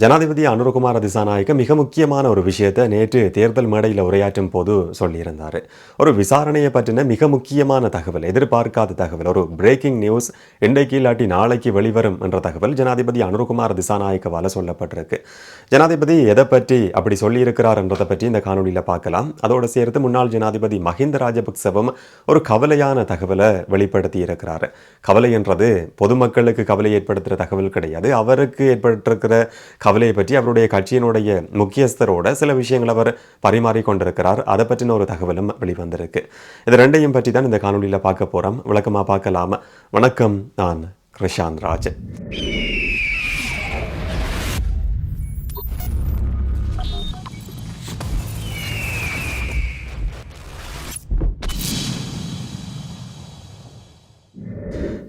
ஜனாதிபதி அனுரகுமார் திசாநாயக்க மிக முக்கியமான ஒரு விஷயத்தை நேற்று தேர்தல் மேடையில் உரையாற்றும் போது சொல்லியிருந்தார். ஒரு விசாரணையை பற்றின மிக முக்கியமான தகவல் எதிர்பார்க்காத தகவல் ஒரு பிரேக்கிங் நியூஸ் இன்றைக்கு இல்லாட்டி நாளைக்கு வெளிவரும் என்ற தகவல் ஜனாதிபதி அனுரகுமார் திசாநாயக்கவால் சொல்லப்பட்டிருக்கு. ஜனாதிபதி எதை பற்றி அப்படி சொல்லியிருக்கிறார் என்றதை பற்றி இந்த காணொலியில் பார்க்கலாம். அதோடு சேர்த்து முன்னாள் ஜனாதிபதி மஹிந்த ராஜபக்சவும் ஒரு கவலையான தகவலை வெளிப்படுத்தி இருக்கிறார். கவலை என்றது பொதுமக்களுக்கு கவலை ஏற்படுத்துகிற தகவல் கிடையாது. அவருக்கு ஏற்பட்டிருக்கிற கவலையை பற்றி அவருடைய கட்சியினுடைய முக்கியஸ்தரோட சில விஷயங்களை அவர் பரிமாறி கொண்டிருக்கிறார். அதை பற்றின ஒரு தகவலும் வெளிவந்திருக்கு. இது ரெண்டையும் பற்றி தான் இந்த காணொலியில் பார்க்க போகிறோம் விளக்கமாக பார்க்கலாமா. வணக்கம் நான் கிருஷாந்த் ராஜ்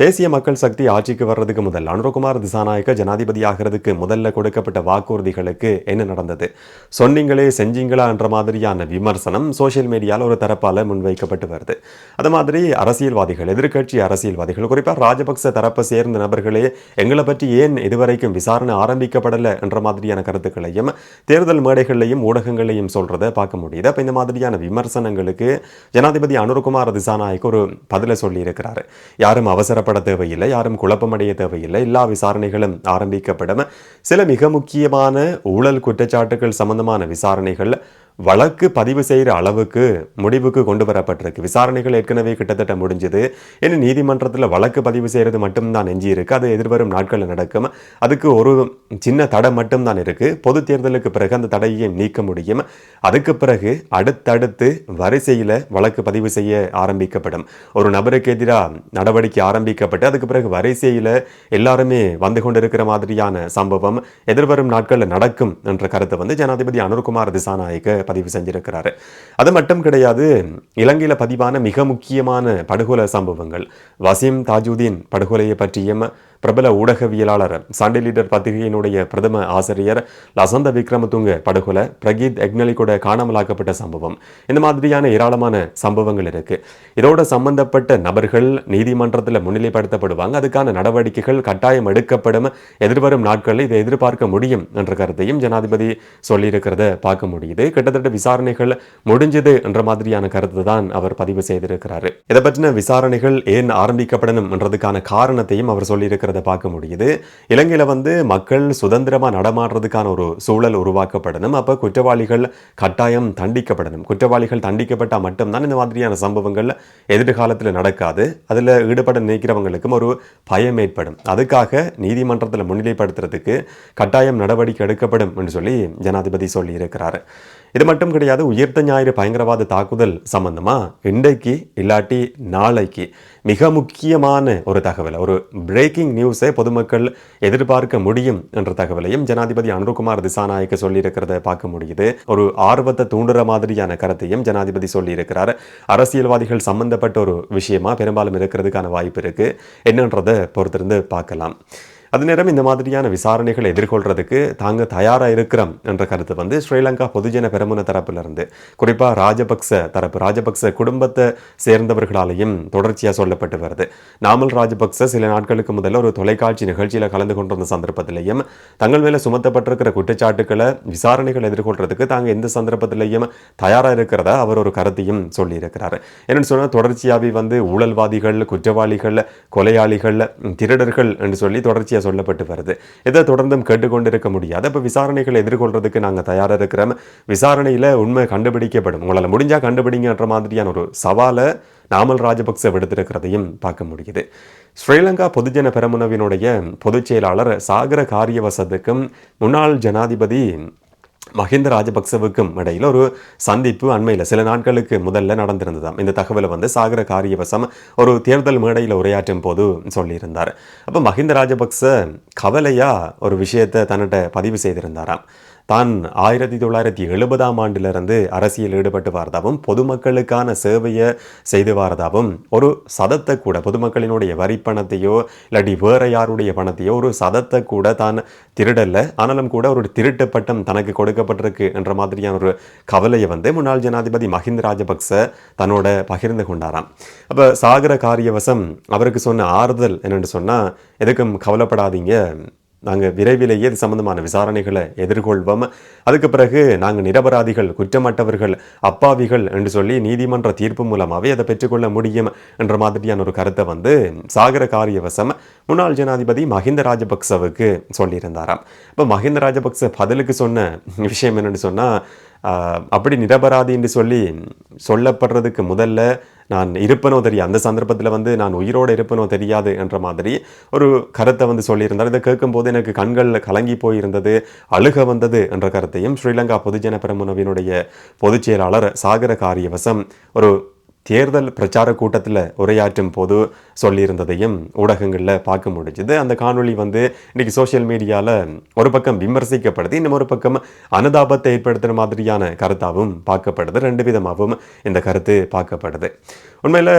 தேசிய மக்கள் சக்தி ஆட்சிக்கு வர்றதுக்கு முதல் அனுரகுமார் திசாநாயக்க ஜனாதிபதி ஆகிறதுக்கு முதல்ல கொடுக்கப்பட்ட வாக்குறுதிகளுக்கு என்ன நடந்தது? சொன்னீங்களே செஞ்சீங்களா என்ற மாதிரியான விமர்சனம் சோசியல் மீடியாவில் ஒரு தரப்பால் முன்வைக்கப்பட்டு வருது. அது மாதிரி அரசியல்வாதிகள் எதிர்க்கட்சி அரசியல்வாதிகள் குறிப்பாக ராஜபக்ச தரப்பை சேர்ந்த நபர்களே எங்களை பற்றி ஏன் இதுவரைக்கும் விசாரணை ஆரம்பிக்கப்படலை என்ற மாதிரியான கருத்துக்களையும் தேர்தல் மேடைகளையும் ஊடகங்களையும் சொல்றதை பார்க்க முடியுது. அப்போ இந்த மாதிரியான விமர்சனங்களுக்கு ஜனாதிபதி அனுரகுமார் திசாநாயக் ஒரு பதிலை சொல்லியிருக்கிறாரு. யாரும் அவசரப்பட தேவையில்லை யாரும் குழப்பமடைய தேவையில்லை எல்லா விசாரணைகளும் ஆரம்பிக்கப்படும். சில மிக முக்கியமான ஊழல் குற்றச்சாட்டுகள் சம்பந்தமான விசாரணைகள் வழக்கு பதிவு செய்கிற அளவுக்கு முடிவுக்கு கொண்டு வரப்பட்டிருக்கு. விசாரணைகள் ஏற்கனவே கிட்டத்தட்ட முடிஞ்சது. ஏன்னா நீதிமன்றத்தில் வழக்கு பதிவு செய்கிறது மட்டும்தான் எஞ்சி இருக்கு அது எதிர்வரும் நாட்களில் நடக்கும். அதுக்கு ஒரு சின்ன தடை மட்டும்தான் இருக்கு. பொது தேர்தலுக்கு பிறகு அந்த தடையை நீக்க முடியும். அதுக்கு பிறகு அடுத்தடுத்து வரிசையில் வழக்கு பதிவு செய்ய ஆரம்பிக்கப்படும். ஒரு நபருக்கு எதிராக நடவடிக்கை ஆரம்பிக்கப்பட்டு அதுக்கு பிறகு வரிசையில் எல்லாருமே வந்து கொண்டிருக்கிற மாதிரியான சம்பவம் எதிர்வரும் நாட்களில் நடக்கும் என்ற கருத்தை வந்து ஜனாதிபதி அனுர்குமார் திசாநாயக்க பதிவு செஞ்சிருக்கிறாரு. அது மட்டும் கிடையாது இலங்கையில் பதிவான மிக முக்கியமான படுகொலை சம்பவங்கள். வசீம் தாஜுதீன் படுகொலையை பற்றியும் பிரபல ஊடகவியலாளர் சண்டே லீடர் பத்திரிகையினுடைய பிரதம ஆசிரியர் லசந்த விக்ரமதுங்க படுகொலை பிரகீத் எக்னலி கூட காணாமலாக்கப்பட்ட சம்பவம். இந்த மாதிரியான ஏராளமான சம்பவங்கள் இருக்கு. இதோட சம்பந்தப்பட்ட நபர்கள் நீதிமன்றத்தில் முன்னிலைப்படுத்தப்படுவாங்க. அதுக்கான நடவடிக்கைகள் கட்டாயம் எடுக்கப்படும். எதிர்வரும் நாட்களில் இதை எதிர்பார்க்க முடியும் என்ற கருத்தையும் ஜனாதிபதி சொல்லியிருக்கிறத பார்க்க முடியுது. கிட்டத்தட்ட விசாரணைகள் முடிஞ்சது என்ற மாதிரியான கருத்து தான் அவர் பதிவு செய்திருக்கிறார். இதை பற்றின விசாரணைகள் ஏன் ஆரம்பிக்கப்படணும் என்றதுக்கான காரணத்தையும் அவர் சொல்லியிருக்கிறார். இருக்கிறத பார்க்க முடியுது. இலங்கையில் வந்து மக்கள் சுதந்திரமாக நடமாடுறதுக்கான ஒரு சூழல் உருவாக்கப்படணும். அப்போ குற்றவாளிகள் கட்டாயம் தண்டிக்கப்படணும். குற்றவாளிகள் தண்டிக்கப்பட்டால் மட்டும்தான் இந்த மாதிரியான சம்பவங்கள் எதிர்காலத்தில் நடக்காது. அதில் ஈடுபட நினைக்கிறவங்களுக்கும் ஒரு பயம் ஏற்படும். அதுக்காக நீதிமன்றத்தில் முன்னிலைப்படுத்துறதுக்கு கட்டாயம் நடவடிக்கை எடுக்கப்படும் என்று சொல்லி ஜனாதிபதி சொல்லி இருக்கிறார் இது மட்டும் கிடையாது உயிர்த்த ஞாயிறு பயங்கரவாத தாக்குதல் சம்பந்தமா இன்றைக்கு இல்லாட்டி நாளைக்கு மிக முக்கியமான ஒரு தகவல் ஒரு பிரேக்கிங் நியூஸை பொதுமக்கள் எதிர்பார்க்க முடியும் என்ற தகவலையும் ஜனாதிபதி அனுருகுமார் திசாநாயக்க சொல்லியிருக்கிறத பார்க்க முடியுது. ஒரு ஆர்வத்தை தூண்டுற மாதிரியான கருத்தையும் ஜனாதிபதி சொல்லியிருக்கிறார். அரசியல்வாதிகள் சம்பந்தப்பட்ட ஒரு விஷயமா பெரும்பாலும் இருக்கிறதுக்கான வாய்ப்பு இருக்கு. என்னன்றதை பொறுத்திருந்து பார்க்கலாம். அது நேரம் இந்த மாதிரியான விசாரணைகளை எதிர்கொள்றதுக்கு தாங்க தயாராக இருக்கிறோம் என்ற கருத்து வந்து ஸ்ரீலங்கா பொதுஜன பெருமன தரப்பிலிருந்து. குறிப்பாக ராஜபக்ச தரப்பு ராஜபக்ச குடும்பத்தை சேர்ந்தவர்களாலையும் தொடர்ச்சியாக சொல்லப்பட்டு வருது. நாமல் ராஜபக்ச சில நாட்களுக்கு முதல்ல ஒரு தொலைக்காட்சி நிகழ்ச்சியில் கலந்து கொண்டிருந்த சந்தர்ப்பத்திலையும் தங்கள் மேலே சுமத்தப்பட்டிருக்கிற குற்றச்சாட்டுக்களை விசாரணைகள் எதிர்கொள்றதுக்கு தாங்க எந்த சந்தர்ப்பத்திலையும் தயாராக இருக்கிறதா அவர் ஒரு கருத்தையும் சொல்லியிருக்கிறார். என்னென்னு சொன்னால் தொடர்ச்சியாகவே வந்து ஊழல்வாதிகள் குற்றவாளிகள் கொலையாளிகள் திருடர்கள் என்று சொல்லி தொடர்ச்சியாக சொல்லப்பட்டு வருது. இதை தொடர்ந்தும் கேட்டுக்கொண்டிருக்க முடியாது. அப்போ விசாரணைகளை எதிர்கொள்றதுக்கு நாங்கள் தயாராக இருக்கிறோம். விசாரணையில் உண்மை கண்டுபிடிக்கப்படும். உங்களால் முடிஞ்சால் கண்டுபிடிங்கன்ற மாதிரியான ஒரு சவாலை நாமல் ராஜபக்ச விடுத்திருக்கிறதையும் பார்க்க முடியுது. ஸ்ரீலங்கா பொதுஜன பெரமுனவினுடைய பொதுச் செயலாளர் சாகர காரியவசத்துக்கும் முன்னாள் ஜனாதிபதி மஹிந்த ராஜபக்சவுக்கும் இடையில் ஒரு சந்திப்பு அண்மையில் சில நாட்களுக்கு முதல்ல நடந்திருந்ததாம். இந்த தகவலை வந்து சாகர காரியவசம் ஒரு தேர்தல் மேடையில் உரையாற்றும் போது சொல்லியிருந்தார். அப்போ மஹிந்த ராஜபக்ச கவலையாக ஒரு விஷயத்தை தன்னிட்ட பதிவு செய்திருந்தாராம். தான் ஆயிரத்தி தொள்ளாயிரத்தி எழுபதாம் ஆண்டிலிருந்து அரசியல் ஈடுபட்டு வரதாகவும் பொதுமக்களுக்கான சேவையை செய்து வரதாகவும் ஒரு சதத்தை கூட பொதுமக்களினுடைய வரி பணத்தையோ இல்லாட்டி வேற யாருடைய பணத்தையோ ஒரு சதத்தை கூட தான் திருடல்ல ஆனாலும் கூட ஒரு திருட்டு பட்டம் தனக்கு கொடுக்கப்பட்டிருக்கு என்ற மாதிரியான ஒரு கவலையை வந்து முன்னாள் ஜனாதிபதி மஹிந்த ராஜபக்ச தன்னோட பகிர்ந்து கொண்டாராம். அப்போ சாகர காரியவசம் அவருக்கு சொன்ன ஆறுதல் என்னென்னு சொன்னால் எதுக்கும் கவலைப்படாதீங்க. நாங்கள் விரைவிலேயே இது சம்பந்தமான விசாரணைகளை எதிர்கொள்வோம். அதுக்கு பிறகு நாங்கள் நிரபராதிகள் குற்றமற்றவர்கள் அப்பாவிகள் என்று சொல்லி நீதிமன்ற தீர்ப்பு மூலமாகவே அதை பெற்றுக்கொள்ள முடியும் என்ற மாதிரியான ஒரு கருத்தை வந்து சாகர காரியவசம் முன்னாள் ஜனாதிபதி மஹிந்த ராஜபக்சவுக்கு சொல்லியிருந்தாராம். இப்போ மஹிந்த ராஜபக்ச பதிலுக்கு சொன்ன விஷயம் என்னென்னு சொன்னால் அப்படி நிரபராதி என்று சொல்லி சொல்லப்படுறதுக்கு முதல்ல நான் இருப்பனோ தெரியாது. அந்த சந்தர்ப்பத்தில் வந்து நான் உயிரோடு இருப்பனோ தெரியாது என்ற மாதிரி ஒரு கருத்தை வந்து சொல்லியிருந்தார். இதை கேட்கும்போது எனக்கு கண்களில் கலங்கி போயிருந்தது அழுக வந்தது என்ற கருத்தையும் ஸ்ரீலங்கா பொதுஜன பெரமுனவினுடைய பொதுச் செயலாளர் சாகர காரியவசம் ஒரு தேர்தல் பிரச்சார கூட்டத்தில் உரையாற்றும் போது சொல்லியிருந்ததையும் ஊடகங்களில் பார்க்க முடிஞ்சுது. அந்த காணொளி வந்து இன்றைக்கி சோஷியல் மீடியாவில் ஒரு பக்கம் விமர்சிக்கப்படுது இன்னும் ஒரு பக்கம் அனுதாபத்தை ஏற்படுத்துகிற மாதிரியான கருத்தாகவும் பார்க்கப்படுது. ரெண்டு விதமாகவும் இந்த கருத்து பார்க்கப்படுது. உண்மையில்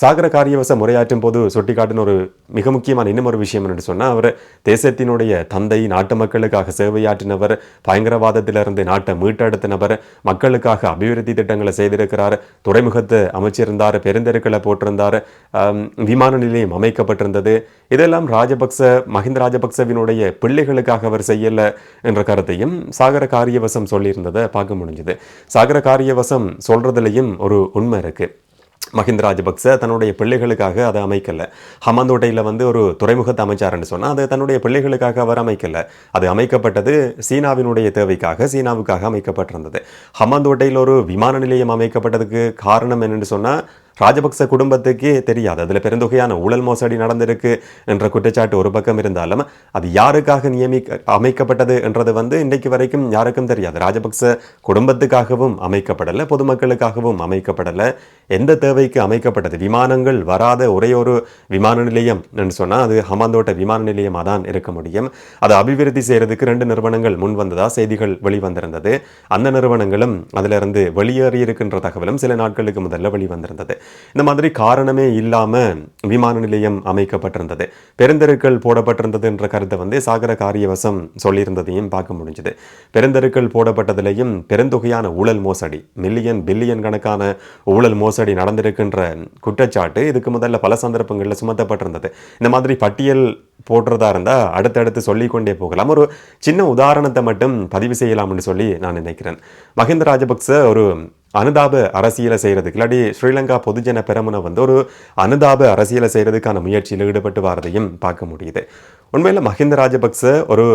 சாகர காரியவசம் உரையாற்றும் போது சுட்டிக்காட்டின ஒரு மிக முக்கியமான இன்னும் ஒரு விஷயம் என்று சொன்னால் அவர் தேசத்தினுடைய தந்தை நாட்டு மக்களுக்காக சேவையாற்றினவர் பயங்கரவாதத்திலிருந்து நாட்டை மீட்டெடுத்தினவர் மக்களுக்காக அபிவிருத்தி திட்டங்களை செய்திருக்கிறார் துறைமுகத்தை அமைச்சிருந்தார் பெருந்தெருக்களை போட்டிருந்தார் விமான நிலையம் அமைக்கப்பட்டிருந்தது. இதெல்லாம் ராஜபக்ச மஹிந்த ராஜபக்சவினுடைய பிள்ளைகளுக்காக அவர் செய்யல என்ற கருத்தையும் சாகர காரியவசம் சொல்லியிருந்ததை பார்க்க முடிஞ்சது. சாகர காரியவசம் சொல்றதுலையும் ஒரு உண்மை இருக்கு. மஹிந்த ராஜபக்ச தன்னுடைய பிள்ளைகளுக்காக அதை அமைக்கல. ஹமாந்தோட்டையில் வந்து ஒரு துறைமுகத்தை அமைச்சாருன்னு சொன்னால் அது தன்னுடைய பிள்ளைகளுக்காக அவர் அமைக்கல. அது அமைக்கப்பட்டது சீனாவினுடைய தேவைக்காக சீனாவுக்காக அமைக்கப்பட்டிருந்தது. ஹமாந்தோட்டையில் ஒரு விமான நிலையம் அமைக்கப்பட்டதுக்கு காரணம் என்னன்னு சொன்னால் ராஜபக்ச குடும்பத்துக்கே தெரியாது. அதில் பெருந்தொகையான ஊழல் மோசடி நடந்திருக்கு என்ற குற்றச்சாட்டு ஒரு பக்கம் இருந்தாலும் அது யாருக்காக நியமிக்க அமைக்கப்பட்டது என்றது வந்து இன்றைக்கு வரைக்கும் யாருக்கும் தெரியாது. ராஜபக்ச குடும்பத்துக்காகவும் அமைக்கப்படலை பொதுமக்களுக்காகவும் அமைக்கப்படலை. எந்த தேவைக்கு அமைக்கப்பட்டது? விமானங்கள் வராத ஒரே ஒரு விமான நிலையம் என்று சொன்னால் அது ஹமாந்தோட்ட விமான நிலையமாக தான் இருக்க முடியும். அதை அபிவிருத்தி செய்கிறதுக்கு ரெண்டு நிறுவனங்கள் முன் வந்ததா செய்திகள் வெளிவந்திருந்தது. அந்த நிறுவனங்களும் அதிலிருந்து வெளியேறி இருக்கின்ற தகவலும் சில நாட்களுக்கு முதல்ல வெளிவந்திருந்தது. இந்த மாதிரி காரணமே இல்லாம விமான நிலையம் அமைக்கப்பட்டிருந்தது. பெருந்தெருக்கள் போடப்பட்டிருந்தது என்ற கருத்தை வந்து சாகர காரியவசம் சொல்லியிருந்ததையும் பார்க்க முடிஞ்சது. பெருந்தெருக்கள் போடப்பட்டதிலையும் பெருந்தொகையான ஊழல் மோசடி மில்லியன் பில்லியன் கணக்கான ஊழல் மோசடி நடந்திருக்கின்ற குற்றச்சாட்டு இதுக்கு முதல்ல பல சந்தர்ப்பங்களில் சுமத்தப்பட்டிருந்தது. இந்த மாதிரி பட்டியல் போடுறதா இருந்தால் அடுத்தடுத்து சொல்லிக்கொண்டே போகலாம். ஒரு சின்ன உதாரணத்தை மட்டும் பதிவு செய்யலாம்னு சொல்லி நான் நினைக்கிறேன். மஹிந்த ராஜபக்ச ஒரு அனுதாப அரசியலை செய்கிறதுக்கு இல்லாட்டி ஸ்ரீலங்கா பொதுஜன பெரமுன வந்து ஒரு அனுதாப அரசியலை செய்கிறதுக்கான முயற்சியில் ஈடுபட்டு வரதையும் பார்க்க முடியுது. உண்மையில் மஹிந்த ராஜபக்ச ஒரு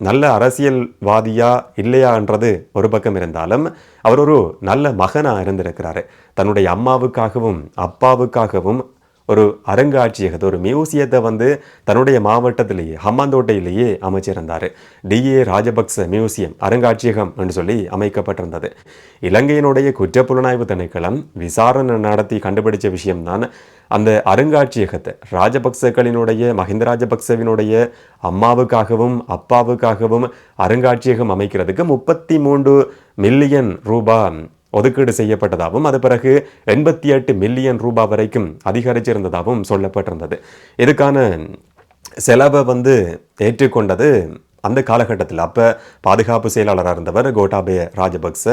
நல்ல அரசியல்வாதியா இல்லையான்றது ஒரு பக்கம் இருந்தாலும் அவர் ஒரு நல்ல மகனாக இருந்திருக்கிறாரு. தன்னுடைய அம்மாவுக்காகவும் அப்பாவுக்காகவும் ஒரு அருங்காட்சியகத்தை ஒரு மியூசியத்தை வந்து தன்னுடைய மாவட்டத்திலேயே ஹம்மாந்தோட்டையிலேயே அமைச்சிருந்தார். டிஏ ராஜபக்ச மியூசியம் அருங்காட்சியகம் என்று சொல்லி அமைக்கப்பட்டிருந்தது. இலங்கையினுடைய குற்றப்புலனாய்வு திணைக்களம் விசாரணை நடத்தி கண்டுபிடிச்ச விஷயம்தான் அந்த அருங்காட்சியகத்தை. ராஜபக்சக்களினுடைய மஹிந்த ராஜபக்சவினுடைய அம்மாவுக்காகவும் அப்பாவுக்காகவும் அருங்காட்சியகம் அமைக்கிறதுக்கு முப்பத்தி மூன்று மில்லியன் ரூபாய் ஒதுக்கீடு செய்யப்பட்டதாகவும் அது பிறகு எண்பத்தி எட்டு மில்லியன் ரூபாய் வரைக்கும் அதிகரிச்சிருந்ததாகவும் சொல்லப்பட்டிருந்தது. இதுக்கான செலவை வந்து ஏற்றுக்கொண்டது அந்த காலகட்டத்தில். அப்போ பாதுகாப்பு செயலாளராக இருந்தவர் கோட்டாபய ராஜபக்ச.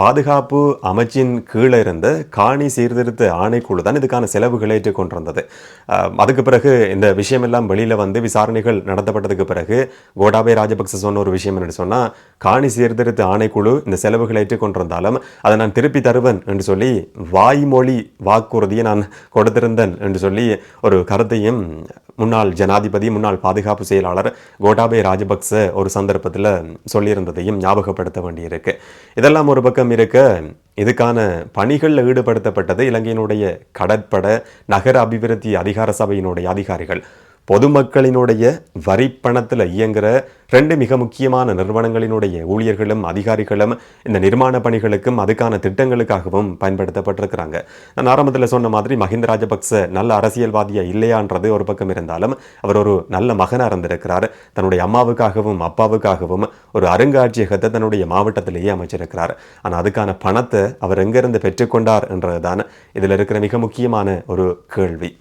பாதுகாப்பு அமைச்சின் கீழே இருந்த காணி சீர்திருத்த ஆணைக்குழு தான் இதுக்கான செலவுகளை ஏற்றுக்கொண்டிருந்தது. அதுக்கு பிறகு இந்த விஷயமெல்லாம் வெளியில் வந்து விசாரணைகள் நடத்தப்பட்டதுக்கு பிறகு கோட்டாபய ராஜபக்ச சொன்ன ஒரு விஷயம் என்னென்னு சொன்னால் காணி சீர்திருத்த ஆணைக்குழு இந்த செலவுகளை ஏற்றுக்கொண்டிருந்தாலும் அதை நான் திருப்பி தருவேன் என்று சொல்லி வாய்மொழி வாக்குறுதியை நான் கொடுத்திருந்தேன் என்று சொல்லி ஒரு கருத்தையும் முன்னாள் ஜனாதிபதி முன்னாள் பாதுகாப்பு செயலாளர் கோட்டாபே ராஜபக்ச ஒரு சந்தர்ப்பத்தில் சொல்லியிருந்ததையும் ஞாபகப்படுத்த வேண்டியிருக்கு. இதெல்லாம் ஒரு பக்கம் இருக்க இதுக்கான பணிகளில் ஈடுபடுத்தப்பட்டது இலங்கையினுடைய கடற்பட நகர அபிவிருத்தி அதிகார சபையினுடைய அதிகாரிகள். பொதுமக்களினுடைய வரிப்பணத்தில் இயங்குகிற ரெண்டு மிக முக்கியமான நிறுவனங்களினுடைய ஊழியர்களும் அதிகாரிகளும் இந்த நிர்மாண பணிகளுக்கும் அதுக்கான திட்டங்களுக்காகவும் பயன்படுத்தப்பட்டிருக்கிறாங்க. நான் ஆரம்பத்தில் சொன்ன மாதிரி மஹிந்த ராஜபக்ச நல்ல அரசியல்வாதியா இல்லையான்றது ஒரு பக்கம் இருந்தாலும் அவர் ஒரு நல்ல மகனாக இருந்திருக்கிறார். தன்னுடைய அம்மாவுக்காகவும் அப்பாவுக்காகவும் ஒரு அருங்காட்சியகத்தை தன்னுடைய மாவட்டத்திலேயே அமைச்சிருக்கிறார். ஆனால் அதுக்கான பணத்தை அவர் எங்கிருந்து பெற்றுக்கொண்டார் என்றதுதான் இதில் இருக்கிற மிக முக்கியமான ஒரு கேள்வி.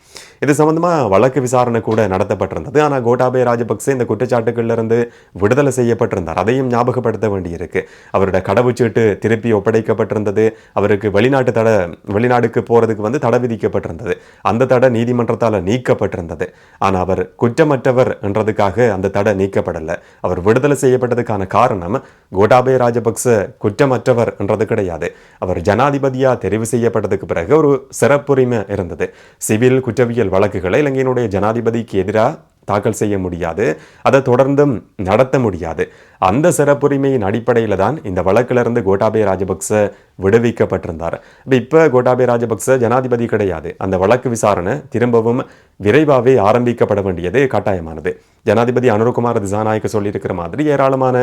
இது சம்பந்தமாக வழக்கு விசாரணை கூட நடத்தப்பட்டிருந்தது. ஆனால் கோட்டாபய ராஜபக்சே இந்த குற்றச்சாட்டுகளிலிருந்து விடுதலை செய்யப்பட்டிருந்தார். அதையும் ஞாபகப்படுத்த வேண்டியிருக்கு. அவருடைய கடவுச்சீட்டு திருப்பி ஒப்படைக்கப்பட்டிருந்தது. அவருக்கு வெளிநாட்டு தடை வெளிநாடுக்கு போறதுக்கு வந்து தடை விதிக்கப்பட்டிருந்தது. அந்த தடை நீதிமன்றத்தால் நீக்கப்பட்டிருந்தது. ஆனால் அவர் குற்றமற்றவர் என்றதுக்காக அந்த தடை நீக்கப்படலை. அவர் விடுதலை செய்யப்பட்டதுக்கான காரணம் கோட்டாபய ராஜபக்ச குற்றமற்றவர் என்றது கிடையாது. அவர் ஜனாதிபதியாக தெரிவு செய்யப்பட்டதுக்கு பிறகு ஒரு சிறப்புரிமை இருந்தது. சிவில் குற்றவியல் வழக்குகளை இலங்கையினுடைய ஜனாதிபதிக்கு எதிராக தாக்கல் செய்ய முடியாது. அதை தொடர்ந்தும் நடத்த முடியாது. அந்த சிறப்புரிமையின் அடிப்படையில் தான் இந்த வழக்கிலிருந்து கோட்டாபய ராஜபக்ச விடுவிக்கப்பட்டிருந்தார். இப்போ கோட்டாபய ராஜபக்ச ஜனாதிபதி கிடையாது. அந்த வழக்கு விசாரணை திரும்பவும் விரைவாகவே ஆரம்பிக்கப்பட வேண்டியது கட்டாயமானது. ஜனாதிபதி அனுரகுமார் திசாநாயக்க சொல்லியிருக்கிற மாதிரி ஏராளமான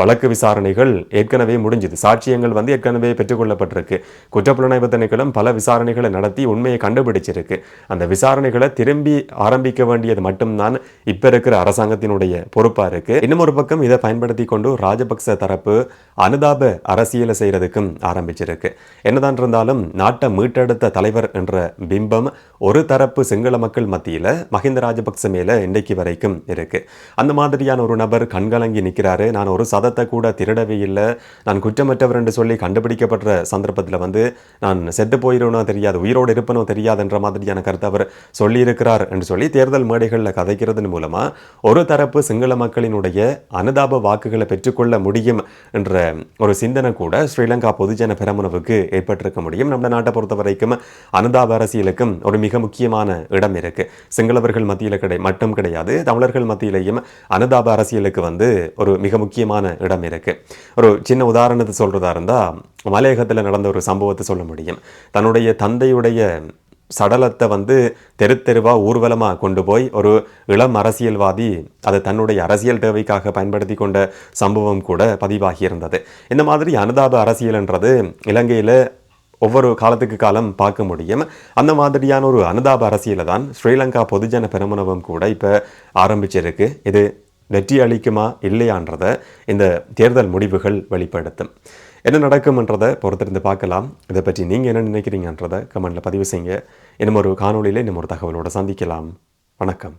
வழக்கு விசாரணைகள் ஏற்கனவே முடிஞ்சுது. சாட்சியங்கள் வந்து ஏற்கனவே பெற்றுக்கொள்ளப்பட்டிருக்கு. குற்றப்புலனாய்வு திணைக்களம் பல விசாரணைகளை நடத்தி உண்மையை கண்டுபிடிச்சிருக்கு. அந்த விசாரணைகளை திரும்பி ஆரம்பிக்க வேண்டியது மட்டும்தான் இப்போ இருக்கிற அரசாங்கத்தினுடைய பொறுப்பாக இருக்குது இன்னும் ஒரு பக்கம் இதை பயன்படுத்தி கொண்டு ராஜபக்ச தரப்பு அனுதாப அரசியலை செய்கிறதுக்கும் ஆரம்பிச்சிருக்கு. என்னதான் இருந்தாலும் நாட்டை மீட்டெடுத்த தலைவர் என்ற பிம்பம் ஒரு தரப்பு சிங்கள மக்கள் மத்தியில் மஹிந்த ராஜபக்ச மேலே இன்றைக்கு வரைக்கும் இருக்கு. அந்த மாதிரியான ஒரு நபர் கண்கலங்கி நிற்கிறாரு நான் ஒரு சதத்தை கூட திருடவே இல்லை. நான் குற்றமற்றவர் என்று சொல்லி கண்டுபிடிக்கப்படுற சந்தர்ப்பத்தில் வந்து நான் செத்து போயிடணும் தெரியாது உயிரோடு இருப்பனோ தெரியாதுன்ற மாதிரியான கருத்தை அவர் சொல்லியிருக்கிறார் என்று சொல்லி தேர்தல் மேடைகளில் கதைக்கிறதன் மூலமாக ஒரு தரப்பு சிங்கள மக்களினுடைய அனுதாப வாக்கு வாக்குகளை பெற்றுக்கொள்ள முடியும் என்ற ஒரு சிந்தனை கூட ஸ்ரீலங்கா பொதுஜன பெரமுனவுக்கு ஏற்பட்டிருக்க முடியும். நம்ம நாட்டை பொறுத்த வரைக்கும் அனுதாப அரசியலுக்கும் ஒரு மிக முக்கியமான இடம் இருக்கு. சிங்களவர்கள் மத்தியில் கிடை மட்டும் கிடையாது தமிழர்கள் மத்தியிலையும் அனுதாப அரசியலுக்கு வந்து ஒரு மிக முக்கியமான இடம் இருக்கு. ஒரு சின்ன உதாரணத்தை சொல்றதா இருந்தா மலையகத்தில் நடந்த ஒரு சம்பவத்தை சொல்ல முடியும். தன்னுடைய தந்தையுடைய சடலத்தை வந்து தெரு தெருவாக ஊர்வலமாக கொண்டு போய் ஒரு இளம் அரசியல்வாதி அதை தன்னுடைய அரசியல் தேவைக்காக பயன்படுத்தி கொண்ட சம்பவம் கூட பதிவாகியிருந்தது இந்த மாதிரி அனுதாப அரசியல்ன்றது இலங்கையில் ஒவ்வொரு காலத்துக்கு காலம் பார்க்க முடியும். அந்த மாதிரியான ஒரு அனுதாப அரசியலை தான் ஸ்ரீலங்கா பொதுஜன பெருமனவும் கூட இப்போ ஆரம்பிச்சிருக்கு. இது வெற்றி அளிக்குமா இல்லையான்றத இந்த தேர்தல் முடிவுகள் வெளிப்படுத்தும். என்ன நடக்கும்ன்றதை பொறுத்திருந்து பார்க்கலாம். இதை பற்றி நீங்கள் என்ன நினைக்கிறீங்கன்றதை கமெண்ட்டில் பதிவு செய்யுங்க. இன்னும் ஒரு காணொலியில் இன்னும் ஒரு தகவலோடு சந்திக்கலாம். வணக்கம்.